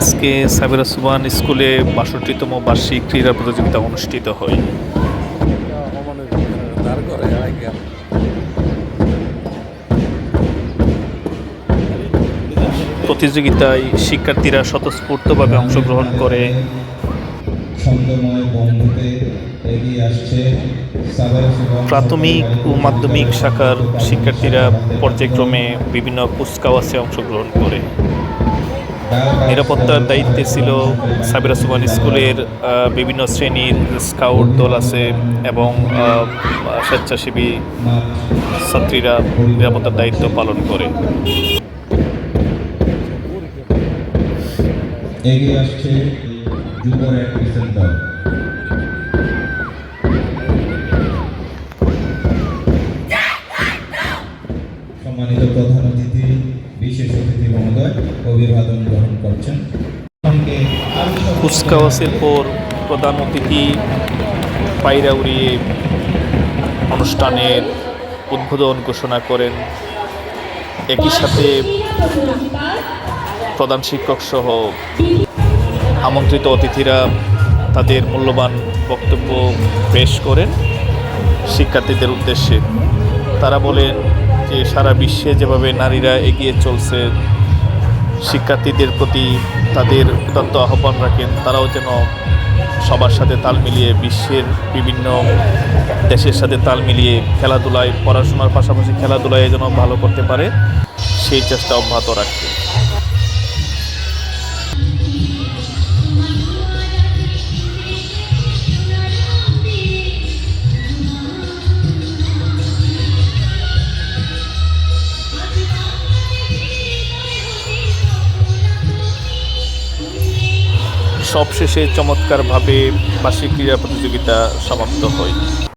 আজকে সাবিরা সুবান স্কুলে বাষট্টিতম বার্ষিক ক্রীড়া প্রতিযোগিতা অনুষ্ঠিত হয়। প্রতিযোগিতায় শিক্ষার্থীরা স্বতঃস্ফূর্তভাবে অংশগ্রহণ করে। প্রাথমিক ও মাধ্যমিক শাখার শিক্ষার্থীরা পর্যায়ক্রমে বিভিন্ন কুচকাওয়াজে অংশগ্রহণ করে। নিরাপত্তার দায়িত্বে ছিল সাবিরা সুবান স্কুলের বিভিন্ন শ্রেণির স্কাউট দল আছে এবং স্বেচ্ছাসেবী ছাত্রীরা নিরাপত্তার দায়িত্ব পালন করে। এগিয়ে আসছে সম্মানিত প্রধান অতিথি, বিশেষ অতিথি মহোদয়, অভিবাদন গ্রহণ করছেন। কুচকাওয়াজের পর প্রধান অতিথি পায়রা উড়িয়ে অনুষ্ঠানের উদ্বোধন ঘোষণা করেন। একই সাথে প্রধান শিক্ষক সহ আমন্ত্রিত অতিথিরা তাদের মূল্যবান বক্তব্য পেশ করেন। শিক্ষার্থীদের উদ্দেশ্যে তারা বলেন যে সারা বিশ্বে যেভাবে নারীরা এগিয়ে চলছে, শিক্ষার্থীদের প্রতি তাদের উদাত্ত আহ্বান রাখেন, তারাও যেন সবার সাথে তাল মিলিয়ে বিশ্বের বিভিন্ন দেশের সাথে তাল মিলিয়ে খেলাধুলায়, পড়াশোনার পাশাপাশি খেলাধুলায় যেন ভালো করতে পারে, সেই চেষ্টা অব্যাহত রাখবে সবশেষে চমৎকারভাবে বার্ষিক ক্রীড়া প্রতিযোগিতা সমাপ্ত হয়।